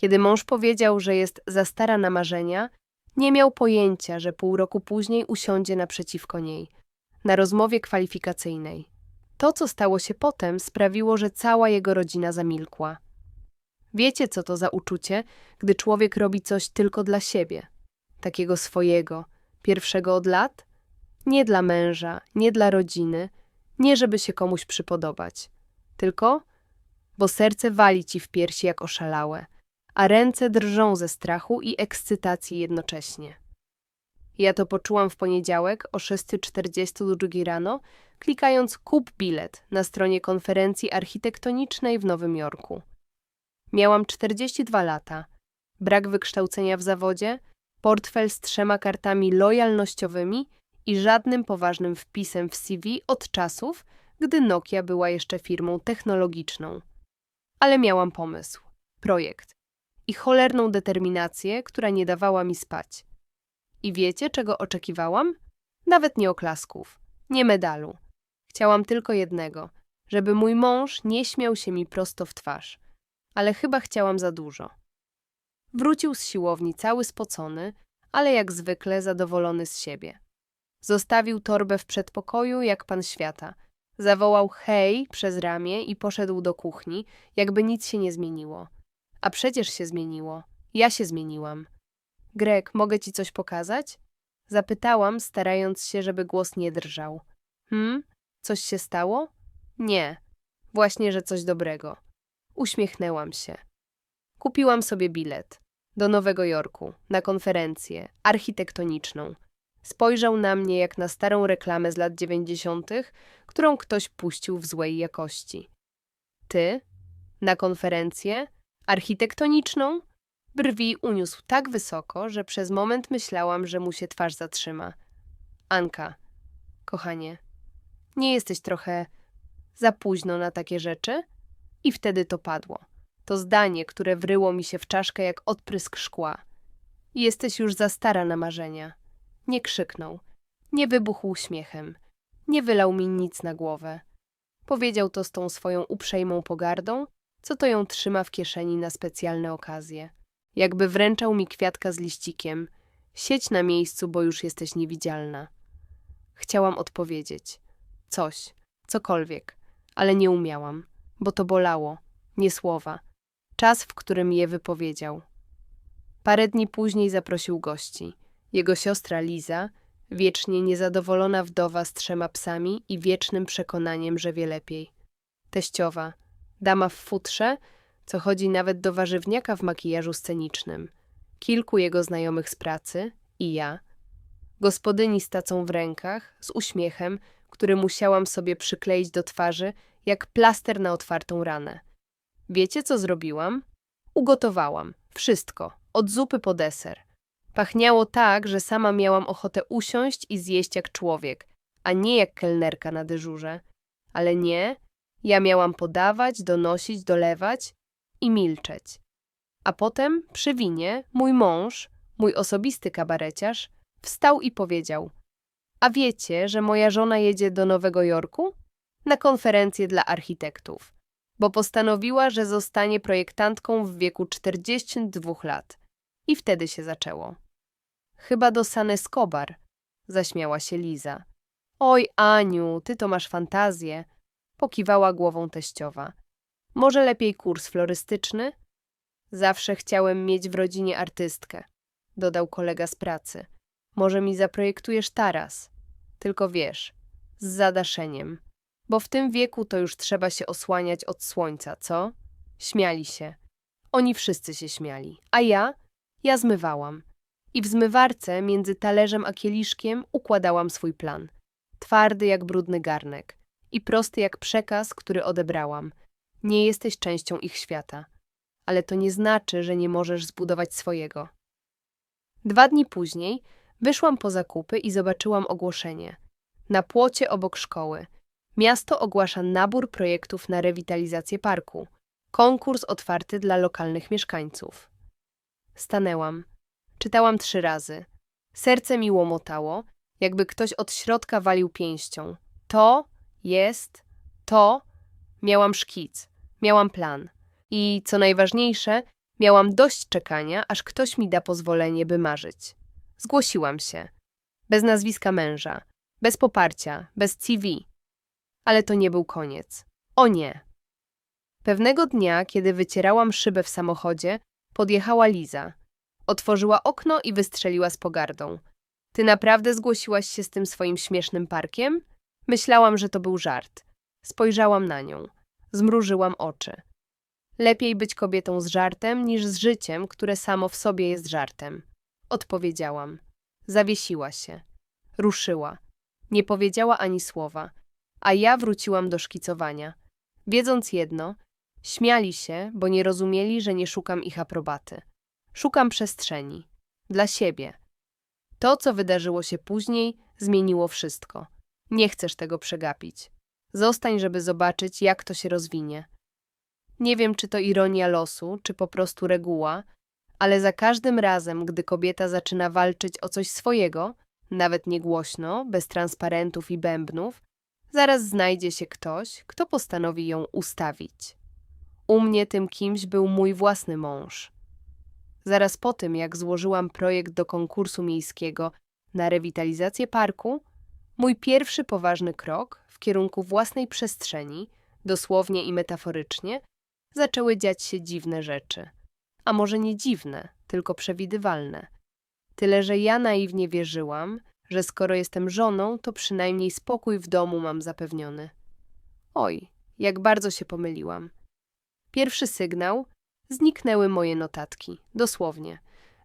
Kiedy mąż powiedział, że jest za stara na marzenia, nie miał pojęcia, że pół roku później usiądzie naprzeciwko niej, na rozmowie kwalifikacyjnej. To, co stało się potem, sprawiło, że cała jego rodzina zamilkła. Wiecie, co to za uczucie, gdy człowiek robi coś tylko dla siebie, takiego swojego, pierwszego od lat? Nie dla męża, nie dla rodziny, nie żeby się komuś przypodobać, tylko bo serce wali ci w piersi jak oszalałe, a ręce drżą ze strachu i ekscytacji jednocześnie. Ja to poczułam w poniedziałek o 6.42 rano, klikając kup bilet na stronie konferencji architektonicznej w Nowym Jorku. Miałam 42 lata, brak wykształcenia w zawodzie, portfel z trzema kartami lojalnościowymi i żadnym poważnym wpisem w CV od czasów, gdy Nokia była jeszcze firmą technologiczną. Ale miałam pomysł, projekt i cholerną determinację, która nie dawała mi spać. I wiecie, czego oczekiwałam? Nawet nie oklasków, nie medalu. Chciałam tylko jednego, żeby mój mąż nie śmiał się mi prosto w twarz. Ale chyba chciałam za dużo. Wrócił z siłowni cały spocony, ale jak zwykle zadowolony z siebie. Zostawił torbę w przedpokoju jak pan świata. Zawołał hej przez ramię i poszedł do kuchni, jakby nic się nie zmieniło. A przecież się zmieniło. Ja się zmieniłam. Greg, mogę ci coś pokazać? Zapytałam, starając się, żeby głos nie drżał. Hmm? Coś się stało? Nie. Właśnie, że coś dobrego. Uśmiechnęłam się. Kupiłam sobie bilet do Nowego Jorku na konferencję architektoniczną. Spojrzał na mnie jak na starą reklamę z lat dziewięćdziesiątych, którą ktoś puścił w złej jakości. Ty? Na konferencję? Architektoniczną? Brwi uniósł tak wysoko, że przez moment myślałam, że mu się twarz zatrzyma. Anka, kochanie, nie jesteś trochę za późno na takie rzeczy? I wtedy to padło. To zdanie, które wryło mi się w czaszkę jak odprysk szkła. Jesteś już za stara na marzenia. Nie krzyknął, nie wybuchł śmiechem, nie wylał mi nic na głowę. Powiedział to z tą swoją uprzejmą pogardą, co to ją trzyma w kieszeni na specjalne okazje. Jakby wręczał mi kwiatka z liścikiem. Siedź na miejscu, bo już jesteś niewidzialna. Chciałam odpowiedzieć. Coś, cokolwiek, ale nie umiałam, bo to bolało, nie słowa. Czas, w którym je wypowiedział. Parę dni później zaprosił gości. Jego siostra Liza, wiecznie niezadowolona wdowa z trzema psami i wiecznym przekonaniem, że wie lepiej. Teściowa, dama w futrze, co chodzi nawet do warzywniaka w makijażu scenicznym. Kilku jego znajomych z pracy i ja. Gospodyni z tacą w rękach, z uśmiechem, który musiałam sobie przykleić do twarzy, jak plaster na otwartą ranę. Wiecie, co zrobiłam? Ugotowałam. Wszystko. Od zupy po deser. Pachniało tak, że sama miałam ochotę usiąść i zjeść jak człowiek, a nie jak kelnerka na dyżurze. Ale nie, ja miałam podawać, donosić, dolewać i milczeć. A potem, przy winie, mój mąż, mój osobisty kabareciarz, wstał i powiedział: A wiecie, że moja żona jedzie do Nowego Jorku? Na konferencję dla architektów, bo postanowiła, że zostanie projektantką w wieku 42 lat. I wtedy się zaczęło. Chyba do San Escobar, zaśmiała się Liza. Oj, Aniu, ty to masz fantazję, pokiwała głową teściowa. Może lepiej kurs florystyczny? Zawsze chciałem mieć w rodzinie artystkę, dodał kolega z pracy. Może mi zaprojektujesz taras. Tylko wiesz, z zadaszeniem. Bo w tym wieku to już trzeba się osłaniać od słońca, co? Śmiali się. Oni wszyscy się śmiali. A ja? Ja zmywałam. I w zmywarce między talerzem a kieliszkiem układałam swój plan. Twardy jak brudny garnek i prosty jak przekaz, który odebrałam. Nie jesteś częścią ich świata. Ale to nie znaczy, że nie możesz zbudować swojego. Dwa dni później wyszłam po zakupy i zobaczyłam ogłoszenie. Na płocie obok szkoły. Miasto ogłasza nabór projektów na rewitalizację parku. Konkurs otwarty dla lokalnych mieszkańców. Stanęłam. Czytałam trzy razy. Serce mi łomotało, jakby ktoś od środka walił pięścią. To jest, to. Miałam szkic, miałam plan. I co najważniejsze, Miałam dość czekania, aż ktoś mi da pozwolenie, by marzyć. Zgłosiłam się. Bez nazwiska męża, bez poparcia, bez CV. Ale to nie był koniec. O nie! Pewnego dnia, kiedy wycierałam szybę w samochodzie, podjechała Liza. Otworzyła okno i wystrzeliła z pogardą. Ty naprawdę zgłosiłaś się z tym swoim śmiesznym parkiem? Myślałam, że to był żart. Spojrzałam na nią. Zmrużyłam oczy. Lepiej być kobietą z żartem niż z życiem, które samo w sobie jest żartem. Odpowiedziałam. Zawiesiła się. Ruszyła. Nie powiedziała ani słowa, a ja wróciłam do szkicowania. Wiedząc jedno, śmiali się, bo nie rozumieli, że nie szukam ich aprobaty. Szukam przestrzeni. Dla siebie. To, co wydarzyło się później, zmieniło wszystko. Nie chcesz tego przegapić. Zostań, żeby zobaczyć, jak to się rozwinie. Nie wiem, czy to ironia losu, czy po prostu reguła, ale za każdym razem, gdy kobieta zaczyna walczyć o coś swojego, nawet niegłośno, bez transparentów i bębnów, zaraz znajdzie się ktoś, kto postanowi ją ustawić. U mnie tym kimś był mój własny mąż. Zaraz po tym, jak złożyłam projekt do konkursu miejskiego na rewitalizację parku, mój pierwszy poważny krok w kierunku własnej przestrzeni, dosłownie i metaforycznie, zaczęły dziać się dziwne rzeczy. A może nie dziwne, tylko przewidywalne. Tyle, że ja naiwnie wierzyłam, że skoro jestem żoną, to przynajmniej spokój w domu mam zapewniony. Oj, jak bardzo się pomyliłam. Pierwszy sygnał zniknęły moje notatki, dosłownie.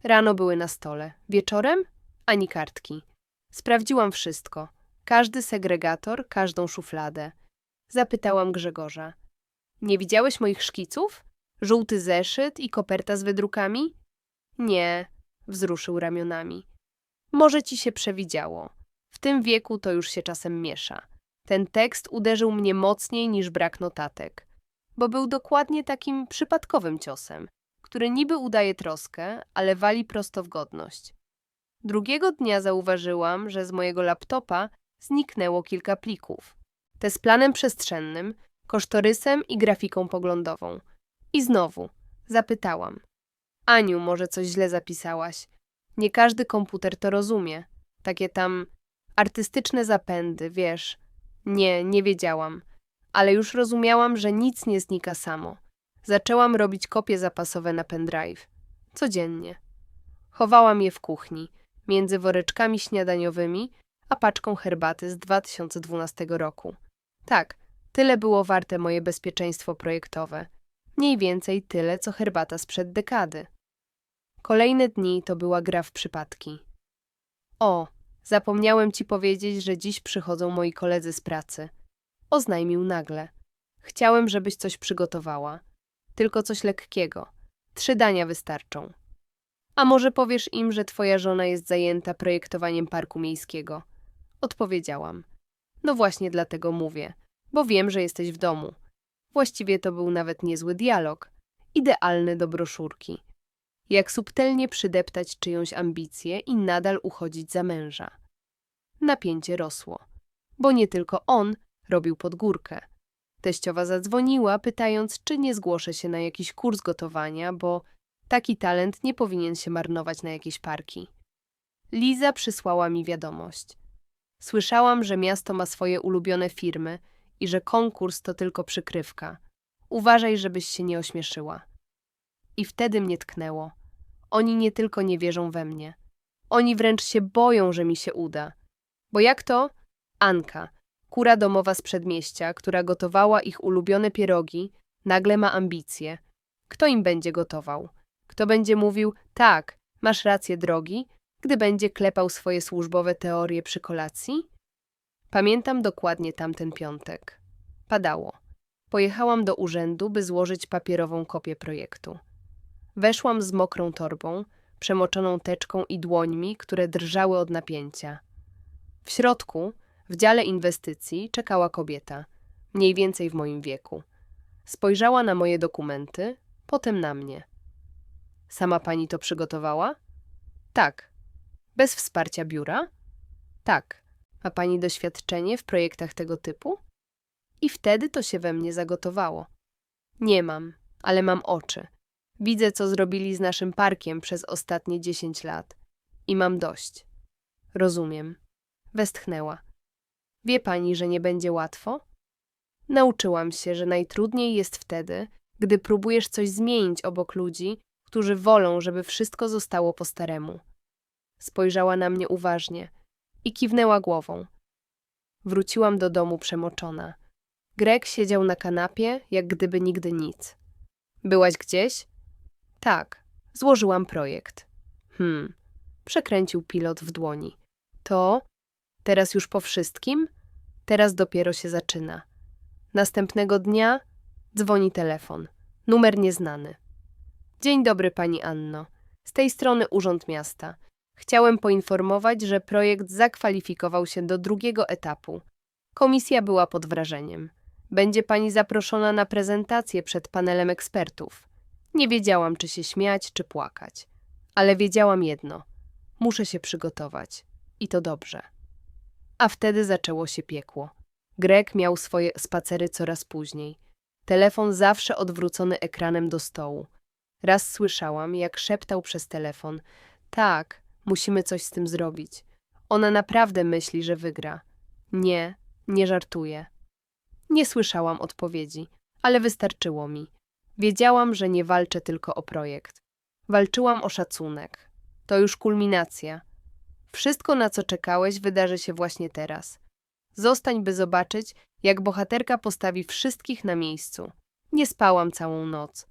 Rano były na stole, wieczorem ani kartki. Sprawdziłam wszystko, każdy segregator, każdą szufladę. Zapytałam Grzegorza. Nie widziałeś moich szkiców? Żółty zeszyt i koperta z wydrukami? Nie, wzruszył ramionami. Może ci się przewidziało. W tym wieku to już się czasem miesza. Ten tekst uderzył mnie mocniej niż brak notatek, bo był dokładnie takim przypadkowym ciosem, który niby udaje troskę, ale wali prosto w godność. Drugiego dnia zauważyłam, że z mojego laptopa zniknęło kilka plików. Te z planem przestrzennym, kosztorysem i grafiką poglądową. I znowu zapytałam: Aniu, może coś źle zapisałaś? Nie każdy komputer to rozumie. Takie tam artystyczne zapędy, wiesz. Nie, nie wiedziałam. Ale już rozumiałam, że nic nie znika samo. Zaczęłam robić kopie zapasowe na pendrive. Codziennie. Chowałam je w kuchni, między woreczkami śniadaniowymi a paczką herbaty z 2012 roku. Tak, tyle było warte moje bezpieczeństwo projektowe. Mniej więcej tyle, co herbata sprzed dekady. Kolejne dni to była gra w przypadki. O, zapomniałem ci powiedzieć, że dziś przychodzą moi koledzy z pracy. Oznajmił nagle. Chciałem, żebyś coś przygotowała. Tylko coś lekkiego. Trzy dania wystarczą. A może powiesz im, że twoja żona jest zajęta projektowaniem parku miejskiego? Odpowiedziałam. No właśnie dlatego mówię, bo wiem, że jesteś w domu. Właściwie to był nawet niezły dialog. Idealny do broszurki jak subtelnie przydeptać czyjąś ambicję i nadal uchodzić za męża. Napięcie rosło, bo nie tylko on robił podgórkę. Teściowa zadzwoniła, pytając, czy nie zgłoszę się na jakiś kurs gotowania, bo taki talent nie powinien się marnować na jakieś parki. Liza przysłała mi wiadomość. Słyszałam, że miasto ma swoje ulubione firmy i że konkurs to tylko przykrywka. Uważaj, żebyś się nie ośmieszyła. I wtedy mnie tknęło. Oni nie tylko nie wierzą we mnie. Oni wręcz się boją, że mi się uda. Bo jak to? Anka, kura domowa z przedmieścia, która gotowała ich ulubione pierogi, nagle ma ambicje. Kto im będzie gotował? Kto będzie mówił, tak, masz rację, drogi, gdy będzie klepał swoje służbowe teorie przy kolacji? Pamiętam dokładnie tamten piątek. Padało. Pojechałam do urzędu, by złożyć papierową kopię projektu. Weszłam z mokrą torbą, przemoczoną teczką i dłońmi, które drżały od napięcia. W środku, w dziale inwestycji, czekała kobieta, mniej więcej w moim wieku. Spojrzała na moje dokumenty, potem na mnie. Sama pani to przygotowała? Tak. Bez wsparcia biura? Tak. Ma pani doświadczenie w projektach tego typu? I wtedy to się we mnie zagotowało. Nie mam, ale mam oczy Widzę, co zrobili z naszym parkiem przez ostatnie 10 lat. I mam dość. Rozumiem. Westchnęła. Wie pani, że nie będzie łatwo? Nauczyłam się, że najtrudniej jest wtedy, gdy próbujesz coś zmienić obok ludzi, którzy wolą, żeby wszystko zostało po staremu. Spojrzała na mnie uważnie i kiwnęła głową. Wróciłam do domu przemoczona. Greg siedział na kanapie, jak gdyby nigdy nic. Byłaś gdzieś? Tak, złożyłam projekt. Hmm, przekręcił pilot w dłoni. To? Teraz już po wszystkim? Teraz dopiero się zaczyna. Następnego dnia dzwoni telefon. Numer nieznany. Dzień dobry, pani Anno. Z tej strony Urząd Miasta. Chciałem poinformować, że projekt zakwalifikował się do drugiego etapu. Komisja była pod wrażeniem. Będzie pani zaproszona na prezentację przed panelem ekspertów. Nie wiedziałam, czy się śmiać, czy płakać. Ale wiedziałam jedno. Muszę się przygotować. I to dobrze. A wtedy zaczęło się piekło. Greg miał swoje spacery coraz później. Telefon zawsze odwrócony ekranem do stołu. Raz słyszałam, jak szeptał przez telefon: Tak, musimy coś z tym zrobić. Ona naprawdę myśli, że wygra. Nie, nie żartuje. Nie słyszałam odpowiedzi, ale wystarczyło mi. Wiedziałam, że nie walczę tylko o projekt. Walczyłam o szacunek. To już kulminacja. Wszystko, na co czekałeś, wydarzy się właśnie teraz. Zostań, by zobaczyć, jak bohaterka postawi wszystkich na miejscu. Nie spałam całą noc.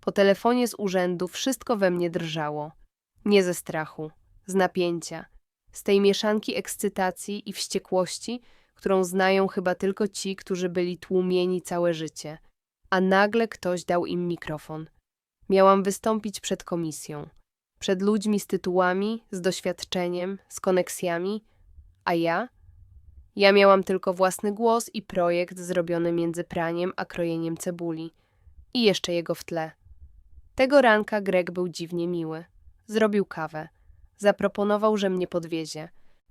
Po telefonie z urzędu wszystko we mnie drżało. Nie ze strachu, z napięcia, z tej mieszanki ekscytacji i wściekłości, którą znają chyba tylko ci, którzy byli tłumieni całe życie. A nagle ktoś dał im mikrofon. Miałam wystąpić przed komisją, przed ludźmi z tytułami, z doświadczeniem, z koneksjami, a ja? Ja miałam tylko własny głos i projekt zrobiony między praniem a krojeniem cebuli. I jeszcze jego w tle. Tego ranka Greg był dziwnie miły. Zrobił kawę. Zaproponował, że mnie podwiezie.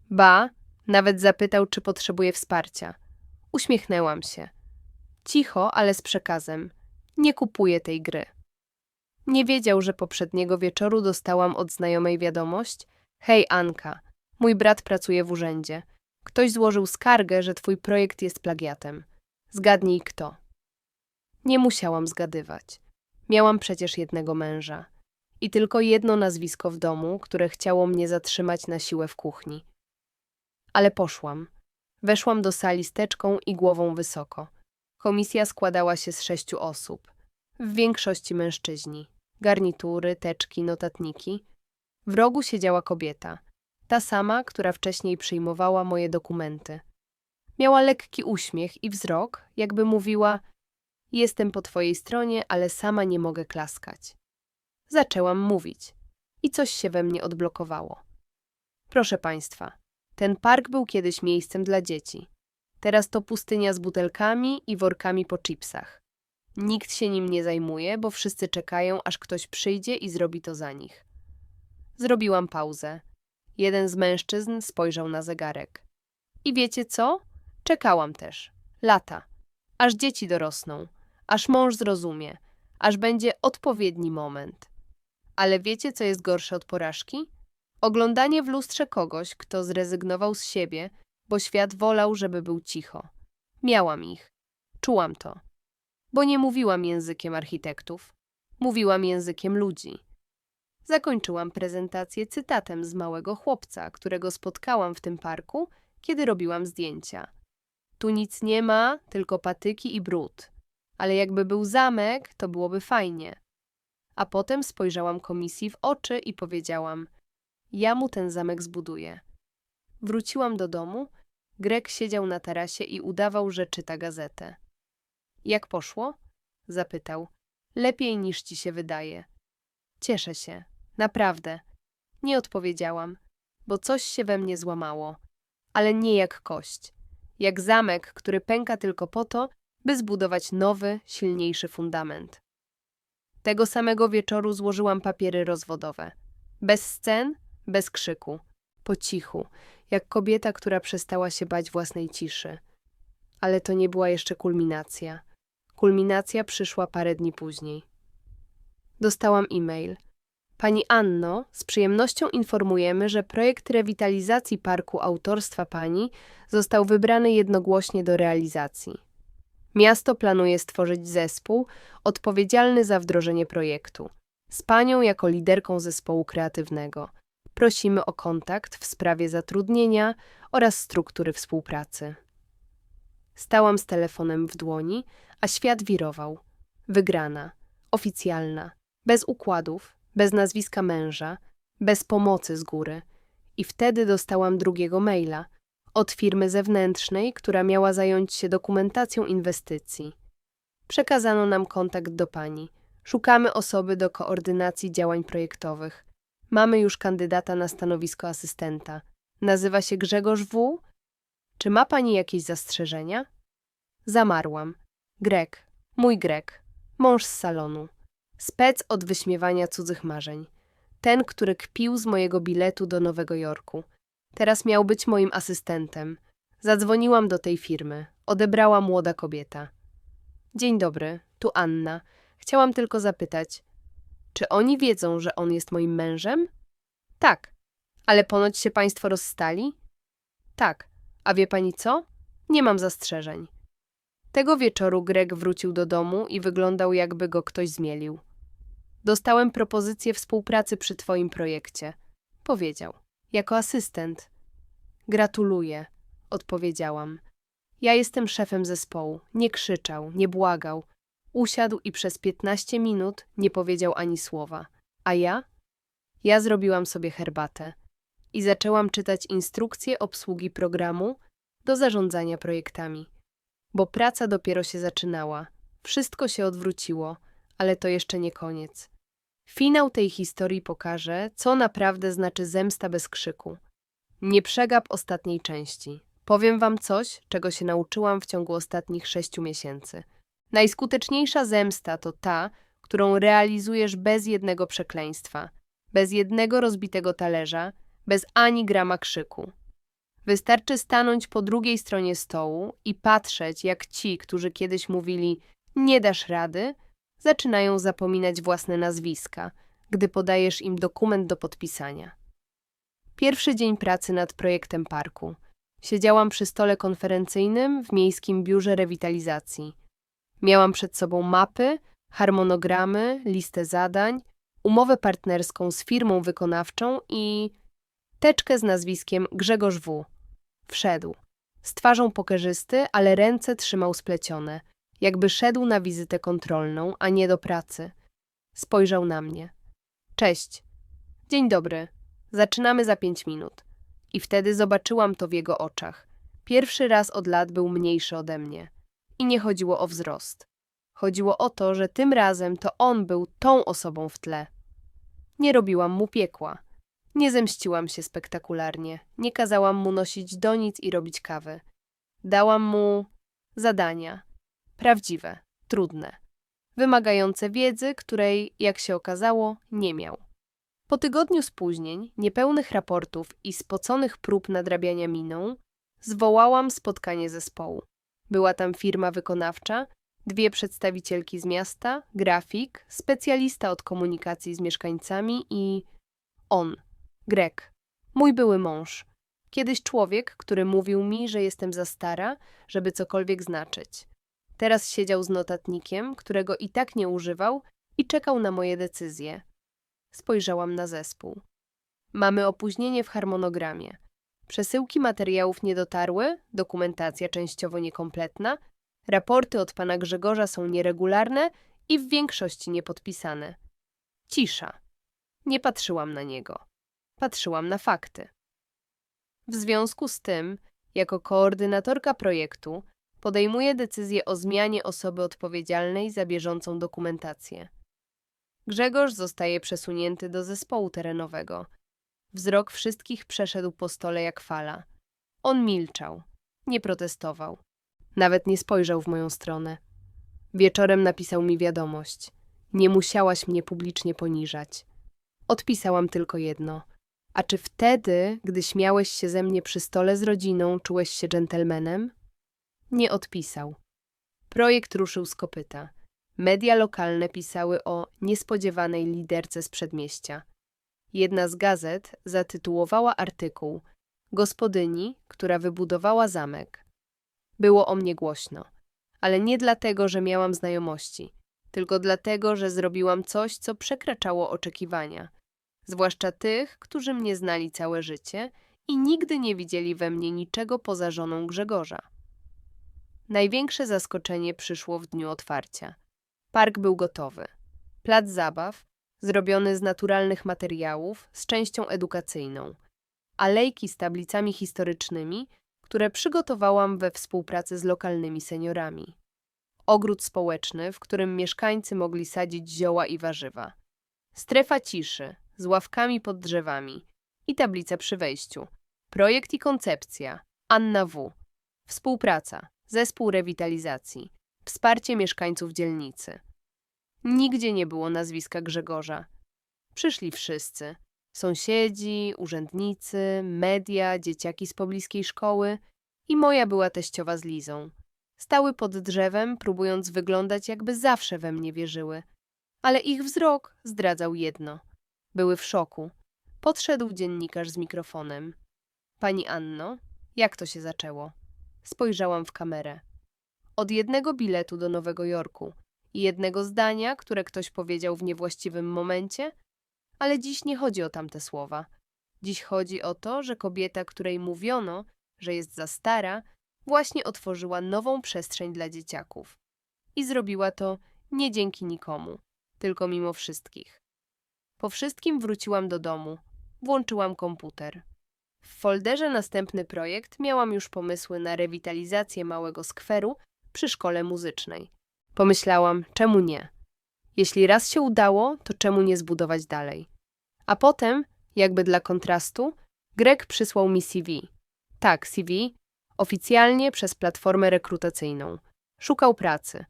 Ba, nawet zapytał, czy potrzebuję wsparcia. Uśmiechnęłam się. Cicho, ale z przekazem. Nie kupuję tej gry. Nie wiedział, że poprzedniego wieczoru dostałam od znajomej wiadomość: Hej, Anka, mój brat pracuje w urzędzie. Ktoś złożył skargę, że twój projekt jest plagiatem. Zgadnij kto. Nie musiałam zgadywać. Miałam przecież jednego męża. I tylko jedno nazwisko w domu, które chciało mnie zatrzymać na siłę w kuchni. Ale poszłam. Weszłam do sali z teczką i głową wysoko. Komisja składała się z sześciu osób. W większości mężczyźni. Garnitury, teczki, notatniki. W rogu siedziała kobieta. Ta sama, która wcześniej przyjmowała moje dokumenty. Miała lekki uśmiech i wzrok, jakby mówiła: Jestem po twojej stronie, ale sama nie mogę klaskać. Zaczęłam mówić i coś się we mnie odblokowało. Proszę państwa, ten park był kiedyś miejscem dla dzieci. Teraz to pustynia z butelkami i workami po chipsach. Nikt się nim nie zajmuje, bo wszyscy czekają, aż ktoś przyjdzie i zrobi to za nich. Zrobiłam pauzę. Jeden z mężczyzn spojrzał na zegarek. I wiecie co? Czekałam też. Lata. Aż dzieci dorosną. Aż mąż zrozumie. Aż będzie odpowiedni moment. Ale wiecie, co jest gorsze od porażki? Oglądanie w lustrze kogoś, kto zrezygnował z siebie, bo świat wolał, żeby był cicho. Miałam ich. Czułam to. Bo nie mówiłam językiem architektów. Mówiłam językiem ludzi. Zakończyłam prezentację cytatem z małego chłopca, którego spotkałam w tym parku, kiedy robiłam zdjęcia. Tu nic nie ma, tylko patyki i brud. Ale jakby był zamek, to byłoby fajnie. A potem spojrzałam komisji w oczy i powiedziałam: Ja mu ten zamek zbuduję. Wróciłam do domu. Greg siedział na tarasie i udawał, że czyta gazetę. Jak poszło? zapytał. Lepiej niż ci się wydaje. Cieszę się, naprawdę. Nie odpowiedziałam, bo coś się we mnie złamało, ale nie jak kość. Jak zamek, który pęka tylko po to, by zbudować nowy, silniejszy fundament. Tego samego wieczoru złożyłam papiery rozwodowe. Bez scen, bez krzyku, po cichu, jak kobieta, która przestała się bać własnej ciszy. Ale to nie była jeszcze kulminacja. Kulminacja przyszła parę dni później. Dostałam e-mail. Pani Anno, z przyjemnością informujemy, że projekt rewitalizacji parku autorstwa pani został wybrany jednogłośnie do realizacji. Miasto planuje stworzyć zespół odpowiedzialny za wdrożenie projektu, z panią jako liderką zespołu kreatywnego. Prosimy o kontakt w sprawie zatrudnienia oraz struktury współpracy. Stałam z telefonem w dłoni, a świat wirował. Wygrana, oficjalna, bez układów, bez nazwiska męża, bez pomocy z góry. I wtedy dostałam drugiego maila od firmy zewnętrznej, która miała zająć się dokumentacją inwestycji. Przekazano nam kontakt do pani. Szukamy osoby do koordynacji działań projektowych. Mamy już kandydata na stanowisko asystenta. Nazywa się Grzegorz W. Czy ma pani jakieś zastrzeżenia? Zamarłam. Grek, mój Grek, mąż z salonu. Spec od wyśmiewania cudzych marzeń. Ten, który kpił z mojego biletu do Nowego Jorku. Teraz miał być moim asystentem. Zadzwoniłam do tej firmy. Odebrała młoda kobieta. Dzień dobry, tu Anna. Chciałam tylko zapytać, czy oni wiedzą, że on jest moim mężem? Tak. Ale ponoć się państwo rozstali? Tak. A wie pani co? Nie mam zastrzeżeń. Tego wieczoru Greg wrócił do domu i wyglądał, jakby go ktoś zmielił. Dostałem propozycję współpracy przy Twoim projekcie. Powiedział. Jako asystent. Gratuluję, odpowiedziałam. Ja jestem szefem zespołu. Nie krzyczał, nie błagał. Usiadł i przez piętnaście minut nie powiedział ani słowa. A ja? Ja zrobiłam sobie herbatę i zaczęłam czytać instrukcje obsługi programu do zarządzania projektami. Bo praca dopiero się zaczynała. Wszystko się odwróciło, ale to jeszcze nie koniec. Finał tej historii pokaże, co naprawdę znaczy zemsta bez krzyku. Nie przegap ostatniej części. Powiem wam coś, czego się nauczyłam w ciągu ostatnich sześciu miesięcy. Najskuteczniejsza zemsta to ta, którą realizujesz bez jednego przekleństwa, bez jednego rozbitego talerza, bez ani grama krzyku. Wystarczy stanąć po drugiej stronie stołu i patrzeć, jak ci, którzy kiedyś mówili nie dasz rady, zaczynają zapominać własne nazwiska, gdy podajesz im dokument do podpisania. Pierwszy dzień pracy nad projektem parku. Siedziałam przy stole konferencyjnym w miejskim biurze rewitalizacji. Miałam przed sobą mapy, harmonogramy, listę zadań, umowę partnerską z firmą wykonawczą i teczkę z nazwiskiem Grzegorz W. Wszedł. Z twarzą pokerzysty, ale ręce trzymał splecione, jakby szedł na wizytę kontrolną, a nie do pracy. Spojrzał na mnie. Cześć. Dzień dobry. Zaczynamy za pięć minut. I wtedy zobaczyłam to w jego oczach. Pierwszy raz od lat był mniejszy ode mnie. I nie chodziło o wzrost. Chodziło o to, że tym razem to on był tą osobą w tle. Nie robiłam mu piekła. Nie zemściłam się spektakularnie. Nie kazałam mu nosić donic i robić kawy. Dałam mu zadania. Prawdziwe, trudne. Wymagające wiedzy, której, jak się okazało, nie miał. Po tygodniu spóźnień, niepełnych raportów i spoconych prób nadrabiania miną, zwołałam spotkanie zespołu. Była tam firma wykonawcza, dwie przedstawicielki z miasta, grafik, specjalista od komunikacji z mieszkańcami i on, Grek, mój były mąż. Kiedyś człowiek, który mówił mi, że jestem za stara, żeby cokolwiek znaczyć. Teraz siedział z notatnikiem, którego i tak nie używał i czekał na moje decyzje. Spojrzałam na zespół. Mamy opóźnienie w harmonogramie. Przesyłki materiałów nie dotarły, dokumentacja częściowo niekompletna, raporty od pana Grzegorza są nieregularne i w większości niepodpisane. Cisza. Nie patrzyłam na niego. Patrzyłam na fakty. W związku z tym, jako koordynatorka projektu, podejmuje decyzję o zmianie osoby odpowiedzialnej za bieżącą dokumentację. Grzegorz zostaje przesunięty do zespołu terenowego. Wzrok wszystkich przeszedł po stole jak fala. On milczał, nie protestował. Nawet nie spojrzał w moją stronę. Wieczorem napisał mi wiadomość. Nie musiałaś mnie publicznie poniżać. Odpisałam tylko jedno. A czy wtedy, gdy śmiałeś się ze mnie przy stole z rodziną, czułeś się dżentelmenem? Nie odpisał. Projekt ruszył z kopyta. Media lokalne pisały o niespodziewanej liderce z przedmieścia. Jedna z gazet zatytułowała artykuł Gospodyni, która wybudowała zamek. Było o mnie głośno, ale nie dlatego, że miałam znajomości, tylko dlatego, że zrobiłam coś, co przekraczało oczekiwania, zwłaszcza tych, którzy mnie znali całe życie i nigdy nie widzieli we mnie niczego poza żoną Grzegorza. Największe zaskoczenie przyszło w dniu otwarcia. Park był gotowy. Plac zabaw, zrobiony z naturalnych materiałów, z częścią edukacyjną. Alejki z tablicami historycznymi, które przygotowałam we współpracy z lokalnymi seniorami. Ogród społeczny, w którym mieszkańcy mogli sadzić zioła i warzywa. Strefa ciszy, z ławkami pod drzewami i tablica przy wejściu. Projekt i koncepcja. Anna W. Współpraca. Zespół rewitalizacji. Wsparcie mieszkańców dzielnicy. Nigdzie nie było nazwiska Grzegorza. Przyszli wszyscy. Sąsiedzi, urzędnicy, media, dzieciaki z pobliskiej szkoły i moja była teściowa z Lizą. Stały pod drzewem, próbując wyglądać, jakby zawsze we mnie wierzyły. Ale ich wzrok zdradzał jedno. Były w szoku. Podszedł dziennikarz z mikrofonem. Pani Anno, jak to się zaczęło? Spojrzałam w kamerę. Od jednego biletu do Nowego Jorku i jednego zdania, które ktoś powiedział w niewłaściwym momencie, ale dziś nie chodzi o tamte słowa. Dziś chodzi o to, że kobieta, której mówiono, że jest za stara, właśnie otworzyła nową przestrzeń dla dzieciaków. I zrobiła to nie dzięki nikomu, tylko mimo wszystkich. Po wszystkim wróciłam do domu, włączyłam komputer. W folderze następny projekt miałam już pomysły na rewitalizację małego skweru przy szkole muzycznej. Pomyślałam, czemu nie? Jeśli raz się udało, to czemu nie zbudować dalej? A potem, jakby dla kontrastu, Greg przysłał mi CV. Tak, CV, oficjalnie przez platformę rekrutacyjną. Szukał pracy,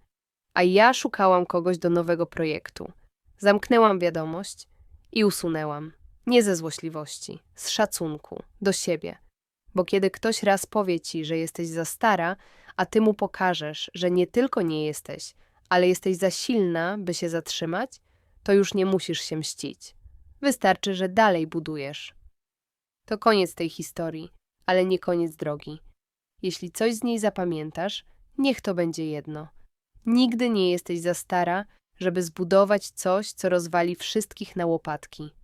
a ja szukałam kogoś do nowego projektu. Zamknęłam wiadomość i usunęłam. Nie ze złośliwości, z szacunku, do siebie. Bo kiedy ktoś raz powie ci, że jesteś za stara, a ty mu pokażesz, że nie tylko nie jesteś, ale jesteś za silna, by się zatrzymać, to już nie musisz się mścić. Wystarczy, że dalej budujesz. To koniec tej historii, ale nie koniec drogi. Jeśli coś z niej zapamiętasz, niech to będzie jedno. Nigdy nie jesteś za stara, żeby zbudować coś, co rozwali wszystkich na łopatki.